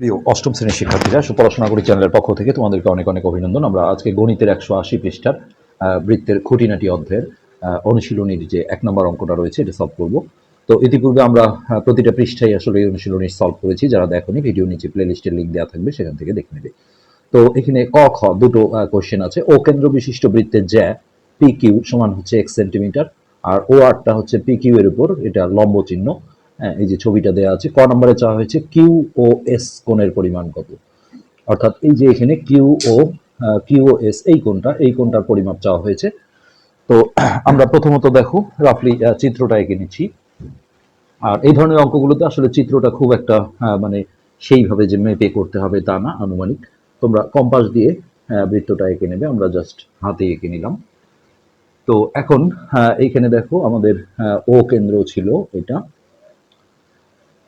প্রিয় অষ্টম শ্রেণির শিক্ষার্থীরা পড়াশোনা করি চ্যানেলের পক্ষ থেকে তোমাদেরকে অনেক অনেক অভিনন্দন। আমরা আজকে গণিতের একশো আশি পৃষ্ঠার বৃত্তের খুঁটিনাটি অধ্যায়ের অনুশীলনীর যে এক নম্বর অঙ্কটা রয়েছে, এটা সলভ করব। তো ইতিপূর্বে আমরা প্রতিটা পৃষ্ঠায় আসলে এই অনুশীলনী সলভ করেছি। যারা দেখোনি ভিডিও নিচে প্লে লিস্টের লিঙ্ক দেওয়া থাকবে, সেখান থেকে দেখে নেবে। তো এখানে ক, খ, দুটো কোশ্চেন আছে। ও কেন্দ্র বিশিষ্ট বৃত্তের জ্যা পি কিউ সমান হচ্ছে এক সেন্টিমিটার আর ও আরটা হচ্ছে পি কিউ এর উপর, এটা লম্ব চিহ্ন। হ্যাঁ এই যে ছবিটা দেওয়া আছে, ক নম্বরে চাওয়া হয়েছে, কিউ ও এস কোণের পরিমাণ কত? অর্থাৎ এই যে এখানে Q O Q O S, এই কোণটা, এই কোণটার পরিমাপ চাওয়া হয়েছে। তো আমরা প্রথমত দেখো, রাফলি চিত্রটা এঁকে নিচ্ছি। আর এই ধরনের অঙ্কগুলোতে আসলে চিত্রটা খুব একটা মানে সেইভাবে যে মেপে করতে হবে তা না, আনুমানিক। তোমরা কম্পাস দিয়ে বৃত্তটা এঁকে নেবে, আমরা জাস্ট হাতে এঁকে নিলাম। তো এখন এইখানে দেখো, আমাদের ও কেন্দ্র ছিল এটা।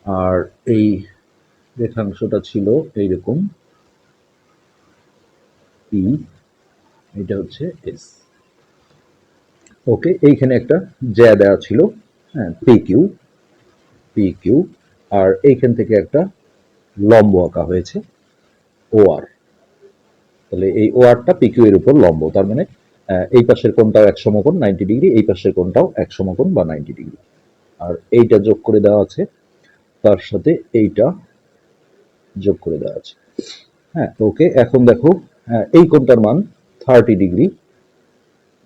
আর এই রেখাংশটা ছিল এইরকম। পি এটা হচ্ছে এস ওকে এইখানে একটা জ্যা দেওয়া ছিল হ্যাঁ পি কিউ পি কিউ আর এইখান থেকে একটা লম্ব আঁকা হয়েছে ও আর তাহলে এই ও আরটা পি কিউ এর উপর লম্ব, তার মানে এই পাশের কোণটাও এক সমকোণ নাইনটি ডিগ্রি এই পাশের কোণটাও এক সমকোণ বা নাইনটি ডিগ্রি আর এইটা যোগ করে দেওয়া আছে তার সাথে এইটা যোগ করে দেওয়া আছে। হ্যাঁ ওকে এখন দেখো হ্যাঁ, এই কোণটার মান থার্টি ডিগ্রি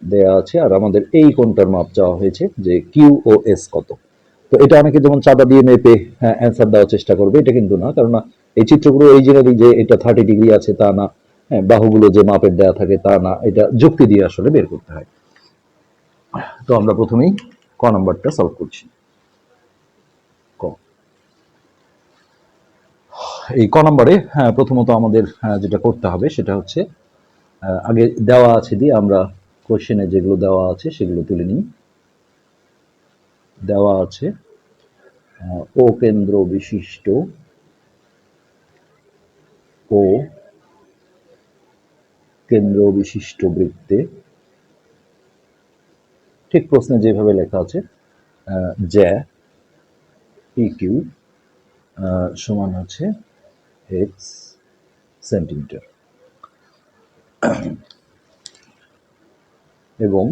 দেয়া আছে আর আমাদের এই কোণটার মাপ চাওয়া হয়েছে যে কিউ ও এস কত। তো এটা অনেকে যেমন চাঁদা দিয়ে মেপে অ্যান্সার দেওয়ার চেষ্টা করবে এটা কিন্তু না কারণ এই চিত্রগুলো অরিজিনালি যে এটা থার্টি ডিগ্রি আছে তা না হ্যাঁ বাহুগুলো যে মাপের দেওয়া থাকে তা না এটা যুক্তি দিয়ে আসলে বের করতে হয়। তো আমরা প্রথমেই ক নাম্বারটা সলভ করছি। এই ক নম্বরে হ্যাঁ, প্রথমত আমাদের হ্যাঁ, যেটা করতে হবে সেটা হচ্ছে আগে দেওয়া আছে দিয়ে আমরা কোশ্চেনে যেগুলো দেওয়া আছে সেগুলো তুলে নিই। দেওয়া আছে ও কেন্দ্র বিশিষ্ট ও কেন্দ্র বিশিষ্ট বৃত্তে ঠিক প্রশ্নে যেভাবে লেখা আছে জ্যা পি কিউ সমান হচ্ছে এক্স সেন্টিমিটার। এবং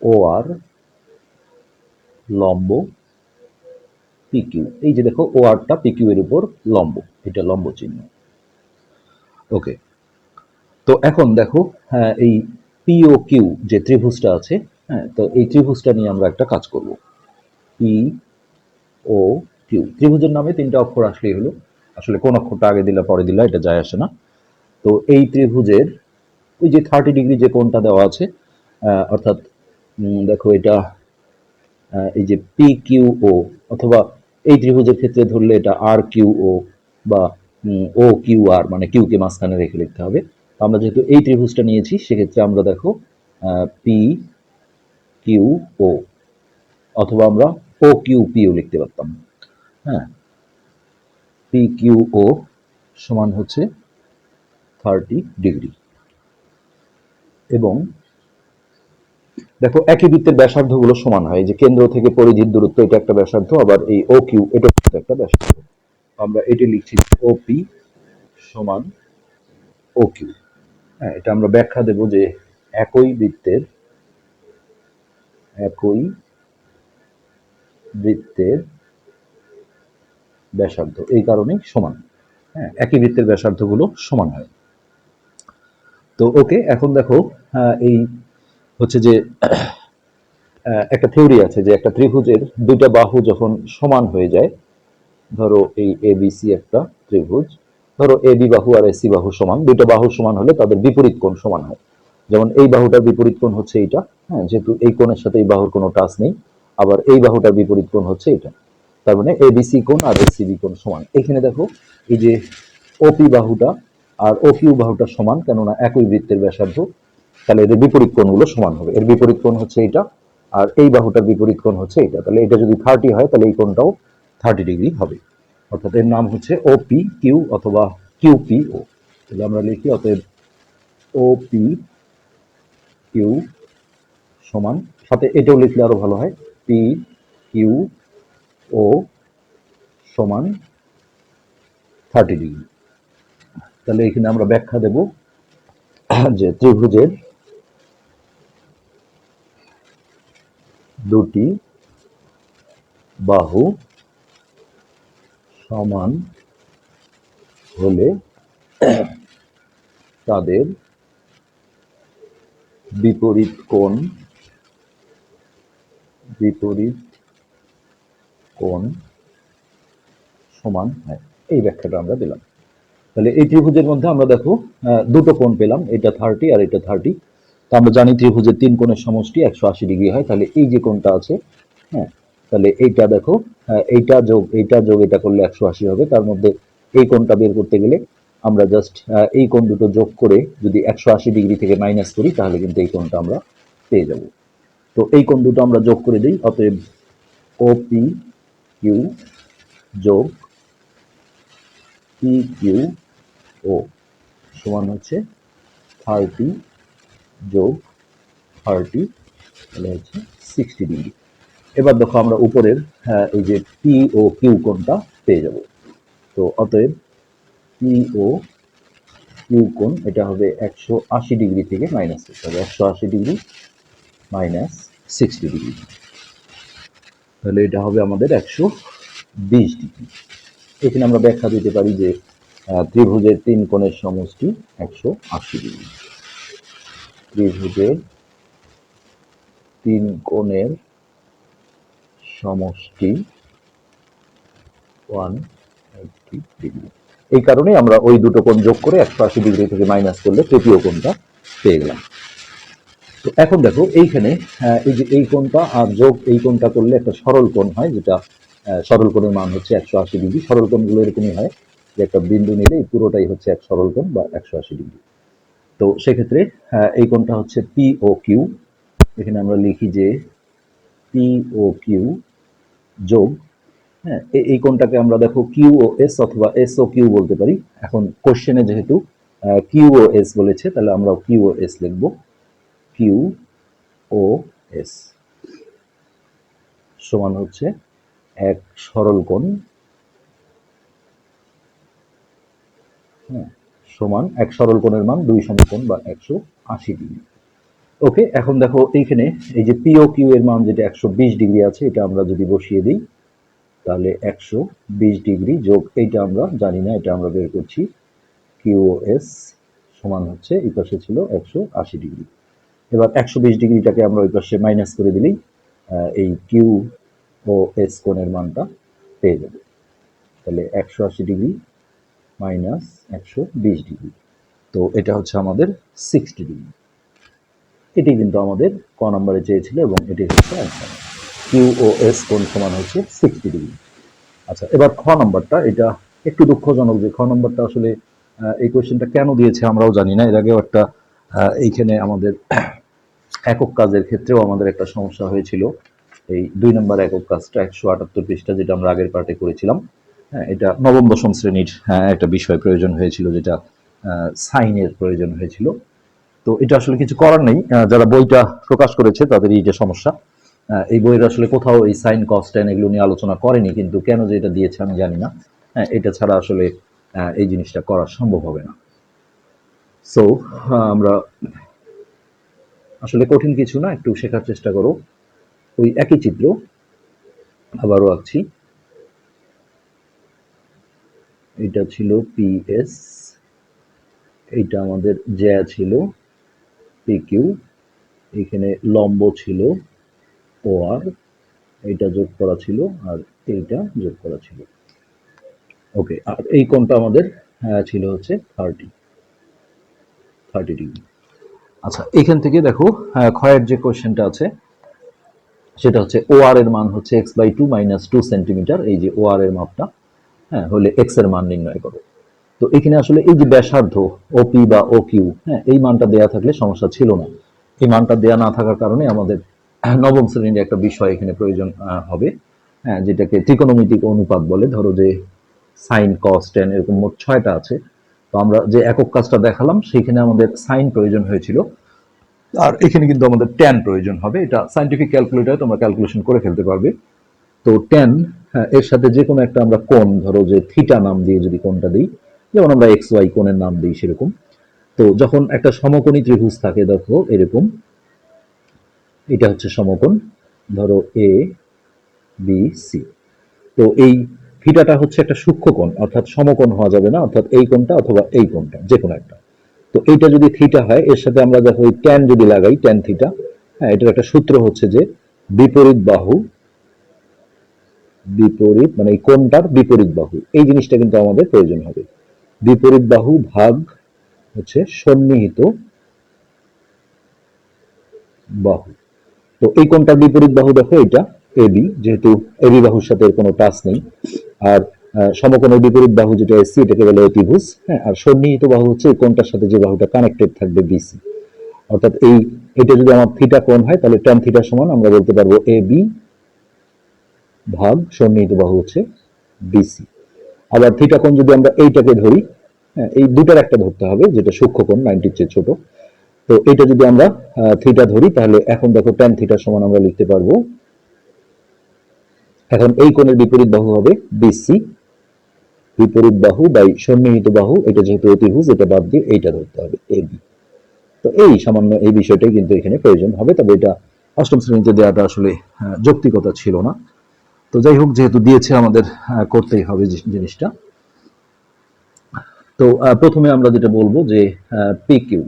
ও আর লম্ব পিকিউ এই যে দেখো, ও আরটা পিকিউ এর উপর লম্ব, এটা লম্ব চিহ্ন। ওকে, তো এখন দেখো হ্যাঁ এই পিও কিউ যে ত্রিভুজটা আছে হ্যাঁ তো এই ত্রিভুজটা নিয়ে আমরা একটা কাজ করব। পি ও কিউ ত্রিভুজের নামে তিনটা অক্ষর আসলেই হলো। আসলে কোন অক্ষরটা আগে দিলে পরে দিলে এটা যায় আসে না। তো এই ত্রিভুজের ওই যে থার্টি ডিগ্রি যে কোণটা দেওয়া আছে অর্থাৎ দেখো এটা এই যে পি কিউ ও অথবা এই ত্রিভুজের ক্ষেত্রে ধরলে এটা আর কিউ ও বা ও কিউ আর মানে কিউ কে মাঝখানে রেখে লিখতে হবে। আমরা যেহেতু এই ত্রিভুজটা নিয়েছি, সেক্ষেত্রে আমরা দেখো পি কিউ ও অথবা আমরা ও কিউ পিও লিখতে পারতাম। হ্যাঁ। পি কিউ ও সমান হচ্ছে থার্টি ডিগ্রি এবং দেখো, একই বৃত্তের ব্যাসার্ধগুলো সমান হয়। যে কেন্দ্র থেকে পরিধির দূরত্ব, এটা একটা ব্যাসার্ধ, আবার এই ও কিউ এটা একটা ব্যাসার্ধ। আমরা এটি লিখছি ও পি সমান ও কিউ হ্যাঁ এটা আমরা ব্যাখ্যা দেব যে একই বৃত্তের একই বৃত্তের ব্যাসার্ধ, এই কারণেই সমান। হ্যাঁ একই বৃত্তের ব্যাসার্ধগুলো সমান হয়। তো ওকে, এখন দেখো এই হচ্ছে যে একটা থিওরি আছে যে একটা ত্রিভুজের দুইটা বাহু যখন সমান হয়ে যায়, ধরো এই এ সি একটা ত্রিভুজ, ধরো এ বি বাহু আর এসি বাহু সমান, দুইটা বাহু সমান হলে তাদের বিপরীত কোণ সমান হয়। যেমন এই বাহুটার বিপরীত কোণ হচ্ছে এইটা হ্যাঁ যেহেতু এই কোণের সাথে এই বাহুর কোনো টাচ নেই, আবার এই বাহুটার বিপরীত কোণ হচ্ছে এটা। তার মানে এ এবিসি কোণ আর এসিবি কোণ সমান। এখানে দেখো, এই যে ওপি বাহুটা আর ওকিউ বাহুটা সমান, কেননা একই বৃত্তের ব্যাসার্ধ, তাহলে এদের বিপরীত কোণগুলো সমান হবে। এর বিপরীত কোণ হচ্ছে এটা আর এই বাহুটার বিপরীত কোণ হচ্ছে এটা তাহলে এটা যদি থার্টি হয়, তাহলে এই কোণটাও থার্টি ডিগ্রি হবে। অর্থাৎ এর নাম হচ্ছে ওপি কিউ অথবা কিউপি ও তাহলে আমরা লিখি, অতএব ওপি কিউ সমান। সাথে এটাও লিখলে আরও ভালো হয় পি কিউ ও সমান থার্টি ডিগ্রি তাহলে এখানে আমরা ব্যাখ্যা দেব যে ত্রিভুজের দুটি বাহু সমান হলে তাদের বিপরীত কোণ, বিপরীত কোণ সমান, হয়, এই ব্যাখ্যাটা আমরা দিলাম। তাহলে এই ত্রিভুজের মধ্যে আমরা দেখো দুটো কোণ পেলাম, এটা থার্টি আর এটা থার্টি তো আমরা জানি ত্রিভুজের তিন কোণের সমষ্টি একশো আশি ডিগ্রি হয়, তাহলে এই যে কোণটা আছে হ্যাঁ তাহলে এইটা দেখো এইটা যোগ এইটা যোগ, এটা করলে একশো আশি হবে। তার মধ্যে এই কোণটা বের করতে গেলে আমরা জাস্ট এই কোণ দুটো যোগ করে যদি একশো আশি ডিগ্রি থেকে মাইনাস করি, তাহলে কিন্তু এই কোণটা আমরা পেয়ে যাব। তো এই কোণ দুটো আমরা যোগ করে দিই, অতএব ও পি কিউ যোগ পি কিউ ও সমান হচ্ছে থার্টি যোগ থার্টি তাহলে হচ্ছে সিক্সটি ডিগ্রি এবার দেখো আমরা উপরের হ্যাঁ, এই যে পি ও কিউ কোণটা পেয়ে যাব। তো অতএব পি ও কিউ কোণ এটা হবে একশো আশি ডিগ্রি থেকে মাইনাস হবে একশো আশি ডিগ্রি মাইনাস সিক্সটি ডিগ্রি তাহলে এটা হবে আমাদের একশো বিশ ডিগ্রি। এখানে আমরা ব্যাখ্যা দিতে পারি যে ত্রিভুজের তিন কোণের সমষ্টি একশো আশি ডিগ্রি। ত্রিভুজের তিন কোণের সমষ্টি ওয়ান ডিগ্রি। এই কারণে আমরা ওই দুটো কোণ যোগ করে একশো আশি ডিগ্রি থেকে মাইনাস করলে তৃতীয় কোণটা পেয়ে গেলাম। তো এখন দেখো, এইখানে এই যে এই কোণটা আর যোগ এই কোণটা করলে একটা সরল কোণ হয়, যেটা সরল কোণের মান হচ্ছে একশো আশি ডিগ্রি। সরল কোণগুলো এরকমই হয় যে একটা বিন্দু নিলে পুরোটাই হচ্ছে এক সরল কোণ বা একশো আশি ডিগ্রি। তো সেক্ষেত্রে এই কোণটা হচ্ছে পি ও কিউ। এখানে আমরা লিখি যে পি ও কিউ যোগ হ্যাঁ এই কোণটাকে আমরা দেখো কিউ ও এস অথবা এস ও কিউ বলতে পারি। এখন কোশ্চেনে যেহেতু কিউ ও এস বলেছে, তাহলে আমরা কিউ ও এস লিখব। কিউ ও এস সমান হচ্ছে এক সরল কোণ হ্যাঁ সমান এক সরল কোণের মান দুই সমকোণ বা একশো আশি ডিগ্রি। ওকে, এখন দেখো এইখানে এই যে পিও কিউ এর মান যেটা একশো বিশ ডিগ্রি আছে, এটা আমরা যদি বসিয়ে দিই, তাহলে একশো বিশ ডিগ্রি যোগ, এইটা আমরা জানি না, এটা আমরা বের করছি কিউএস সমান হচ্ছে, এই পাশে ছিল একশো আশি ডিগ্রি। এবার একশো বিশ ডিগ্রিটাকে আমরা ওই পাশে মাইনাস করে দিলেই এই কিউ ও এস কোণের মানটা পেয়ে যাবে। তাহলে একশো আশি ডিগ্রি মাইনাস একশো বিশ ডিগ্রি। তো এটা হচ্ছে আমাদের সিক্সটি ডিগ্রি। এটি কিন্তু আমাদের ক নম্বরে চেয়েছিল এবং এটি হচ্ছে অ্যান্সার কিউ ও এস কোণ সমান হচ্ছে সিক্সটি ডিগ্রি। আচ্ছা এবার খ নম্বরটা, এটা একটু দুঃখজনক যে খ নম্বরটা আসলে এই কোয়েশ্চেনটা কেন দিয়েছে আমরাও জানি না। এর আগেও একটা এইখানে আমাদের একক কাজের ক্ষেত্রেও আমাদের একটা সমস্যা হয়েছিল। এই দুই নম্বর একক কাজটা একশো আটাত্তর পৃষ্ঠা যেটা আমরা আগের পার্টে করেছিলাম। হ্যাঁ এটা নবম দশম শ্রেণির হ্যাঁ, একটা বিষয় প্রয়োজন হয়েছিল যেটা সাইনের প্রয়োজন হয়েছিল। তো এটা আসলে কিছু করার নেই। যারা বইটা প্রকাশ করেছে তাদের এই যে সমস্যা। এই বইয়ের আসলে কোথাও এই সাইন কস্টেন এগুলো নিয়ে আলোচনা করেনি কিন্তু কেন যে এটা দিয়েছে আমি জানি না। হ্যাঁ এটা ছাড়া আসলে এই জিনিসটা করা সম্ভব হবে না। সো আমরা আসলে কঠিন কিছু না একটু শেখার চেষ্টা করো। ওই একই চিত্র আবারও আঁকছি। এটা ছিল পিএস এইটা আমাদের জ্যা ছিল পিকিউ এখানে লম্ব ছিল ও আর এইটা যোগ করা ছিল আর এইটা যোগ করা ছিল। ওকে আর এই কোণটা আমাদের আহ, ছিল হচ্ছে থার্টি থার্টি ডিগ্রি আচ্ছা এখান থেকে দেখো ক্ষয়ের যে কোশ্চেনটা আছে, সেটা হচ্ছে ও আর এর মান হচ্ছে x by two minus two centimetre এই যে ও আর এর মাপটা হ্যাঁ হলে এক্সের মান নির্ণয় করো। তো এখানে আসলে এই যে ব্যাসার্ধ ওপি বা ও কিউ হ্যাঁ এই মানটা দেয়া থাকলে সমস্যা ছিল না। এই মানটা দেয়া না থাকার কারণে আমাদের নবম শ্রেণির একটা বিষয় এখানে প্রয়োজন হবে হ্যাঁ যেটাকে ত্রিকোণমিতিক অনুপাত বলে। ধরো যে সাইন কস টেন এরকম মোট ছয়টা আছে আমরা যে একক কাজটা দেখালাম, সেইখানে আমাদের সাইন প্রয়োজন হয়েছিল। আর এখানে কিন্তু আমাদের ট্যান প্রয়োজন হবে। এটা সাইন্টিফিক ক্যালকুলেটারে তোমরা ক্যালকুলেশন করে ফেলতে পারবে। তো হ্যাঁ এর সাথে যে কোনো একটা আমরা কোণ, ধরো যে থিটা নাম দিয়ে যদি কোনটা দিই, যেমন আমরা এক্স ওয়াই কোণের নাম দিই সেরকম। তো যখন একটা সমকোণী ত্রিভুজ থাকে, দেখো, এরকম। এটা হচ্ছে সমকোণ, ধরো এ বি সি তো এই থিটাটা হচ্ছে একটা সূক্ষ্ম কোণ, অর্থাৎ সমকোণ হওয়া যাবে না, অর্থাৎ এই কোণটা অথবা এই কোণটা যে কোনো একটা। তো এইটা যদি থিটা হয়, এর সাথে আমরা দেখো এই ট্যান যদি লাগাই ট্যান থিটা হ্যাঁ এটার একটা সূত্র হচ্ছে যে বিপরীত বাহু, বিপরীত মানে এই কোণটার বিপরীত বাহু, এই জিনিসটা কিন্তু আমাদের প্রয়োজন হবে। বিপরীত বাহু ভাগ হচ্ছে সন্নিহিত বাহু। তো এই কোণটার বিপরীত বাহু দেখো, এটা এবি যেহেতু এবি বাহুর সাথে কোনো টাচ নেই। আর সমকোণের বিপরীত বাহু যেটা এসি এটাকে বলে অতিভুজ হ্যাঁ আর সন্নিহিত বাহু হচ্ছে এই কোণটার সাথে যে বাহুটা কানেক্টেড থাকবে বিসি অর্থাৎ এই, এটা যদি আমার থিটা কোণ হয়, তাহলে ট্যান থিটা সমান আমরা বলতে পারব এ বি ভাগ সন্নিহিত বাহু হচ্ছে বিসি আবার থিটা কোণ যদি আমরা এইটাকে ধরি হ্যাঁ এই দুটার একটা ধরতে হবে, যেটা সূক্ষ্ম কোণ নাইনটির চেয়ে ছোট। তো এটা যদি আমরা থিটা ধরি, তাহলে এখন দেখো ট্যান থিটা সমান আমরা লিখতে পারব এখন এই কোণের বিপরীত বাহু হবে বিসি বিপরীত বাহু বাই সন্নিহিত বাহু, এটা যেহেতু অতিভুজ, এটা বাদ দিয়ে এইটা ধরতে হবে এবি তো এই সামান্য এই বিষয়টাই কিন্তু এখানে প্রয়োজন হবে, তবে এটা অষ্টম শ্রেণীতে দেওয়াটা আসলে যৌক্তিকতা ছিল না। তো যাই হোক, যেহেতু দিয়েছে আমাদের করতেই হবে জিনিসটা। তো প্রথমে আমরা যেটা বলব যে পি কিউ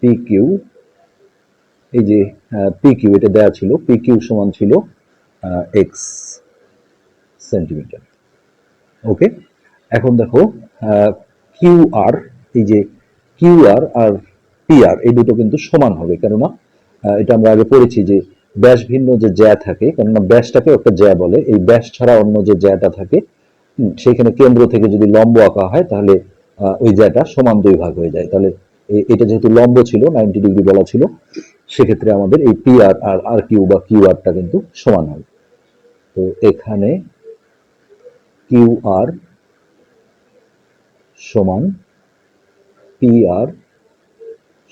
পি কিউ এই যে পি কিউ এটা দেওয়া ছিল পি কিউ সমান ছিল এক্স সেন্টিমিটার ওকে এখন দেখো কিউ আর এই যে কিউ আর আর পি আর এই দুটো কিন্তু সমান হবে কেননা এটা আমরা আগে পড়েছি যে ব্যাস ভিন্ন যে জ্যা থাকে কেননা ব্যাসটাকে একটা জ্যা বলে এই ব্যাস ছাড়া অন্য যে জ্যাটা থাকে হুম, সেইখানে কেন্দ্র থেকে যদি লম্ব আঁকা হয় তাহলে ওই জ্যাটা সমান দুই ভাগ হয়ে যায়। তাহলে এটা যেহেতু লম্ব ছিল নাইনটি ডিগ্রি বলা ছিল সেক্ষেত্রে আমাদের এই পি আর আর আর কিউ বা কিউ আরটা কিন্তু সমান হবে তো এখানে কিউ আর সমান পি আর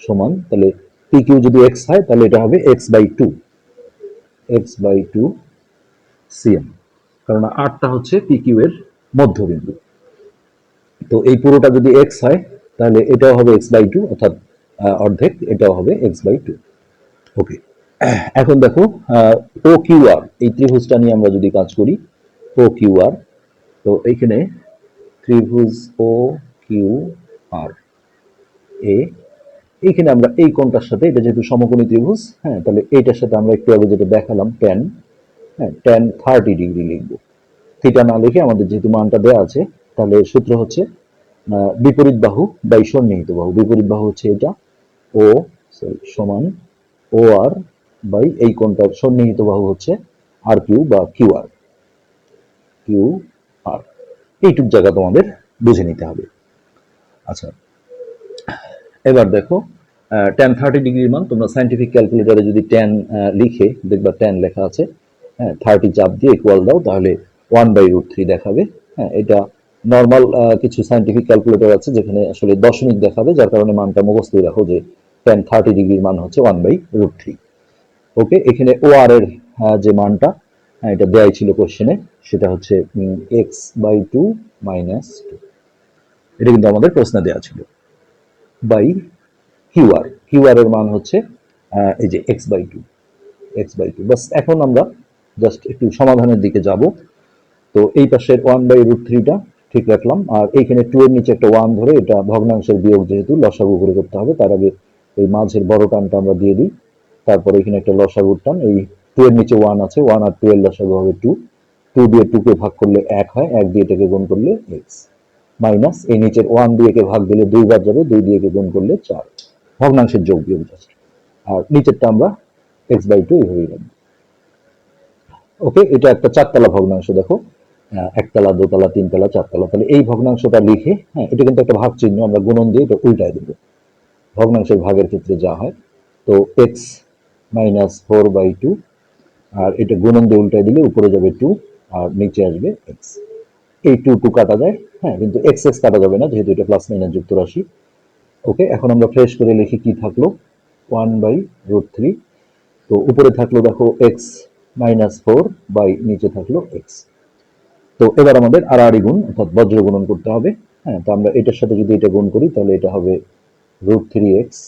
সমান, তাহলে পি কিউ যদি এক্স হয়, তাহলে এটা হবে x by two x by two CM কারণ আরটা হচ্ছে পি কিউ এর মধ্যবিন্দু। তো এই পুরোটা যদি এক্স হয়, তাহলে এটাও হবে এক্স বাই টু অর্থাৎ অর্ধেক, এটাও হবে এক্স বাই টু এখন দেখো ও কিউ আর এই ত্রিভুজটা নিয়ে আমরা যদি কাজ করি ও কিউ আর তো এইখানে ত্রিভুজ ও কিউ আর এ এইখানে আমরা এই কোণটার সাথে, এটা যেহেতু সমকোণী ত্রিভুজ হ্যাঁ তাহলে এইটার সাথে আমরা একটু আগে যেটা দেখালাম ট্যান হ্যাঁ ট্যান থার্টি ডিগ্রি লিখব। থিটা না লিখে আমাদের যেহেতু মানটা দেওয়া আছে, তাহলে সূত্র হচ্ছে বিপরীত বাহু বাই সন্নিহিত বাহু। বিপরীত বাহু হচ্ছে এটা ও সমান ও আর বাই এই কোণটার সন্নিহিত বাহু হচ্ছে আর কিউ বা কিউ আর কিউ আর এইটুক জায়গা তোমাদের বুঝে নিতে হবে। আচ্ছা এবার দেখো টেন থার্টি ডিগ্রির মান তোমরা সাইন্টিফিক ক্যালকুলেটারে যদি টেন লিখে দেখবা টেন লেখা আছে হ্যাঁ থার্টি চাপ দিয়ে ইকুয়াল দাও, তাহলে ওয়ান বাই রুট থ্রি দেখাবে। হ্যাঁ এটা নর্মাল কিছু সাইন্টিফিক ক্যালকুলেটর আছে যেখানে আসলে দশমিক দেখাবে, যার কারণে মানটা মুখস্থই রাখো যে টেন থার্টি ডিগ্রির মান হচ্ছে one by root three okay এখানে ও আর এর যে মানটা এটা দেয়াই ছিল কোশ্চেনে সেটা হচ্ছে x by two minus two এটা কিন্তু আমাদের প্রশ্নে দেওয়া ছিল। বাই কিউআর কিউআর এর মান হচ্ছে এই যে x by two x by two বাস, এখন আমরা জাস্ট একটু সমাধানের দিকে যাব। তো এই পাশের ওয়ান বাই রুট থ্রিটা ঠিক রাখলাম। আর এইখানে টু এর নিচে একটা ওয়ান ধরে এটা ভগ্নাংশের বিয়োগ যেহেতু লসাগু করে করতে হবে, তার আগে এই মাঝের বড় টানটা আমরা দিয়ে দিই। তারপরে এখানে একটা লসাগুর টান, এই টু এর নিচে ওয়ান আছে ওয়ান আর টু এর লসাগু হবে টু টু দিয়ে টুকে ভাগ করলে এক হয়, এক দিয়ে এটাকে গুণ করলে এক্স মাইনাস এই নিচের ওয়ান দিয়ে কে ভাগ দিলে দুইবার যাবে, দুই দিয়ে কে গুণ করলে চার। ভগ্নাংশের যোগ বিয়োগ জাস্ট আর নিচেরটা আমরা এক্স বাই টু এইভাবেই রাখব। ওকে, এটা একটা চারতলা ভগ্নাংশ, দেখো। একতলা, দোতলা, তিনতলা, চারতলা, তাহলে এই ভগ্নাংশটা লিখে হ্যাঁ এটা কিন্তু একটা ভাগ চিহ্ন আমরা গুণন দিয়ে এটা উল্টায় দেবো। ভগ্নাংশের ভাগের ক্ষেত্রে যা হয়, তো x minus four by two আর এটা গুণন দিয়ে উল্টায় দিলে উপরে যাবে টু আর নিচে আসবে এক্স এই টু টু কাটা যায় হ্যাঁ কিন্তু এক্স এক্স কাটা যাবে না, যেহেতু এটা প্লাস মাইনাস যুক্ত রাশি ওকে এখন আমরা ফ্রেশ করে লিখি কি থাকল? ওয়ান বাই রুট থ্রি তো উপরে থাকল দেখো এক্স মাইনাস ফোর বাই নিচে থাকল এক্স তো এবার আমাদের আড়াআড়ি গুণ, অর্থাৎ বজ্র গুণন করতে হবে। হ্যাঁ তো আমরা এটার সাথে যদি এটা গুণ করি, তাহলে এটা হবে root three x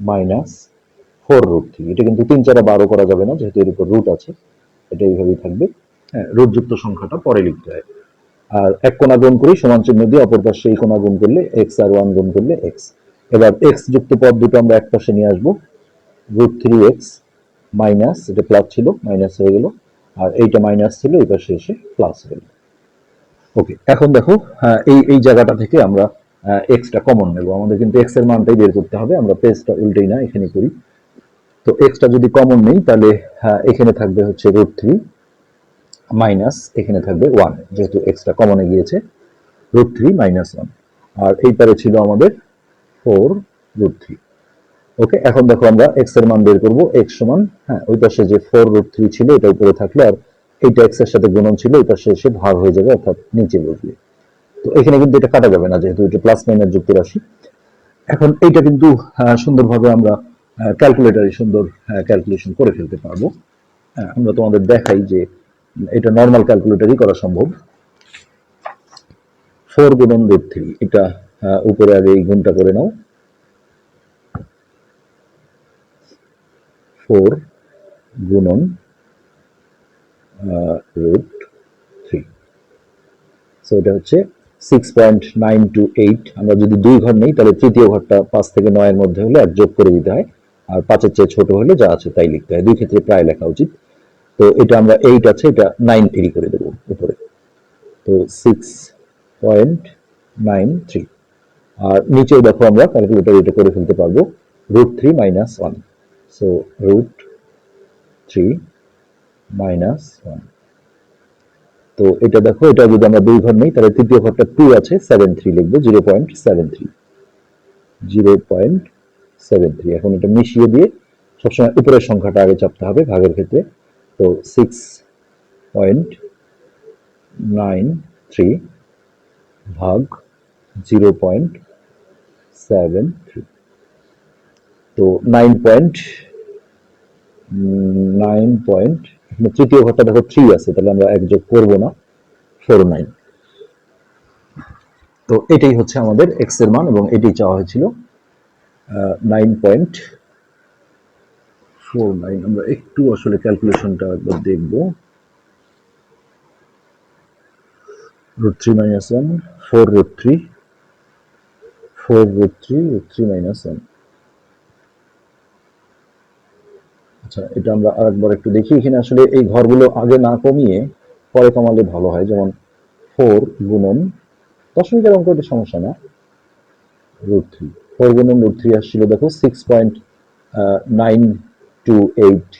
minus four root three এটা কিন্তু তিন চারে বারো করা যাবে না, যেহেতু এর উপর রুট আছে, এটা এইভাবেই থাকবে। হ্যাঁ রুটযুক্ত সংখ্যাটা পরে লিখতে হয়। আর এক কোণা গুণ করি, সমান চিহ্ন দিয়ে অপর পাশে এই কোণা গুণ করলে এক্স আর ওয়ান গুণ করলে এক্স এবার এক্স যুক্ত পদ দুটো আমরা এক পাশে নিয়ে আসব। রুট থ্রি এক্স মাইনাস এটা প্লাস ছিল মাইনাস হয়ে গেল। আর এইটা মাইনাস ছিল, এই পাশে এসে প্লাস হয়ে গেল। ওকে এখন দেখো এই এই জায়গাটা থেকে আমরা এক্সটা কমন নেব। আমাদের কিন্তু এক্সের মানটাই বের করতে হবে। আমরা পেজটা উল্টেই না এখানে করি। তো এক্সটা যদি কমন নেই তাহলে আহ, এখানে থাকবে হচ্ছে রুট থ্রি মাইনাস এখানে থাকবে ওয়ান যেহেতু এক্সটা কমনে গিয়েছে রুট থ্রি মাইনাস ওয়ান আর এই পারে ছিল আমাদের ফোর রুট থ্রি ওকে এখন দেখো আমরা এক্সের মান বের করব এক্স সমান হ্যাঁ ওই পাশে যে ফোর রুট থ্রি ছিল এটা উপরে থাকলে আর এইটা এক্সের সাথে গুণন ছিল এই পাশে এসে ভাগ হয়ে যাবে অর্থাৎ নিচে বসবে। তো এখানে কিন্তু এটা কাটা যাবে না যেহেতু এটা প্লাস মাইনাস যুক্ত রাশি এখন এইটা কিন্তু সুন্দরভাবে আমরা ক্যালকুলেটারে সুন্দর ক্যালকুলেশন করে ফেলতে পারব। হ্যাঁ, আমরা তোমাদের দেখাই যে এটা নর্মাল ক্যালকুলেটারই করা সম্ভব। ফোর গুণন রুট থ্রি এটা উপরে আগে এই গুণটা করে নাও। ফোর গুণন রুট থ্রি সো এটা হচ্ছে six point nine two eight আমরা যদি দুই ঘর নেই, তাহলে তৃতীয় ঘরটা পাঁচ থেকে নয়ের মধ্যে হলে এক যোগ করে দিতে হয়। আর পাঁচের চেয়ে ছোট হলে যা আছে তাই লিখতে হয়। দুই ক্ষেত্রে প্রায় লেখা উচিত। তো এটা আমরা এইট আছে, এটা নাইন থ্রি করে দেবো উপরে। তো সিক্স পয়েন্ট নাইন থ্রি আর নিচেও দেখো আমরা ক্যালকুলেটর এটা করে ফেলতে পারব। Root three minus one so root three minus one তো এটা দেখো, এটা যদি আমরা দুই ঘর নেই, তাহলে তৃতীয় ঘরটা টু আছে সেভেন থ্রি লিখব zero point seven three zero point seven three এখন এটা মিশিয়ে দিয়ে সবসময় উপরের সংখ্যাটা আগে চাপতে হবে ভাগের ক্ষেত্রে। তো সিক্স পয়েন্ট নাইন থ্রি ভাগ জিরো পয়েন্ট সেভেন থ্রি তো নাইন পয়েন্ট নাইন পয়েন্ট তৃতীয় ঘরটা দেখো থ্রি আছে, তাহলে আমরা এক যোগ করব না ফোর নাইন তো এটাই হচ্ছে আমাদের এক্সের মান এবং এটাই চাওয়া হয়েছিল নাইন পয়েন্ট ফোর নাইন আমরা একটু আসলে ক্যালকুলেশনটা একবার দেখব। root 3 minus 1 4 root 3 4 root 3 root 3 minus 1 আচ্ছা এটা আমরা আরেকবার একটু দেখি এখানে। আসলে এই ঘরগুলো আগে না কমিয়ে পরে কমালে ভালো হয়। যেমন ফোর গুণন দশমিকের অঙ্ক, এটা সমস্যা না। রুট থ্রি, ফোর গুণন রুট থ্রি আসছিল, দেখো six point nine two eight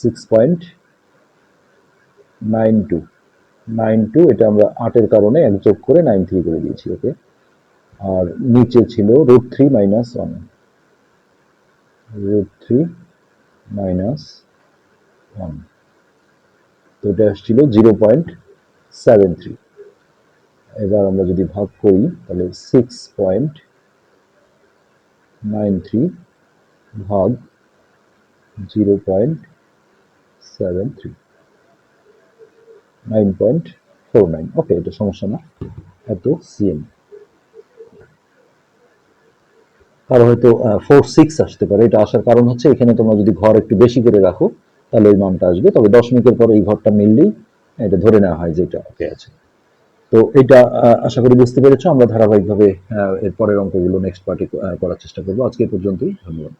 six point nine two nine two এটা আমরা আটের কারণে এক যোগ করে নাইন থ্রি করে দিয়েছি, ওকে? আর নিচে ছিল root three minus one root three minus one তো এটা আসছিল জিরো পয়েন্ট সেভেন থ্রি এবার আমরা যদি ভাগ করি, তাহলে সিক্স পয়েন্ট নাইন থ্রি ভাগ zero point seven three nine point four nine okay এটা সমস্যা না। এত সিএম কারও হয়তো ফোর সিক্স আসতে পারে। এটা আসার কারণ হচ্ছে এখানে তোমরা যদি ঘর একটু বেশি করে রাখো, তাহলে ওই মানটা আসবে। তবে দশমিকের পরে এই ঘরটা মিললেই এটা ধরে নেওয়া হয় যে এটা ওকে আছে। তো এটা আশা করি বুঝতে পেরেছ। আমরা ধারাবাহিকভাবে এর পরের অঙ্কগুলো নেক্সট পার্টি করার চেষ্টা করব। আজকে পর্যন্তই। ধন্যবাদ।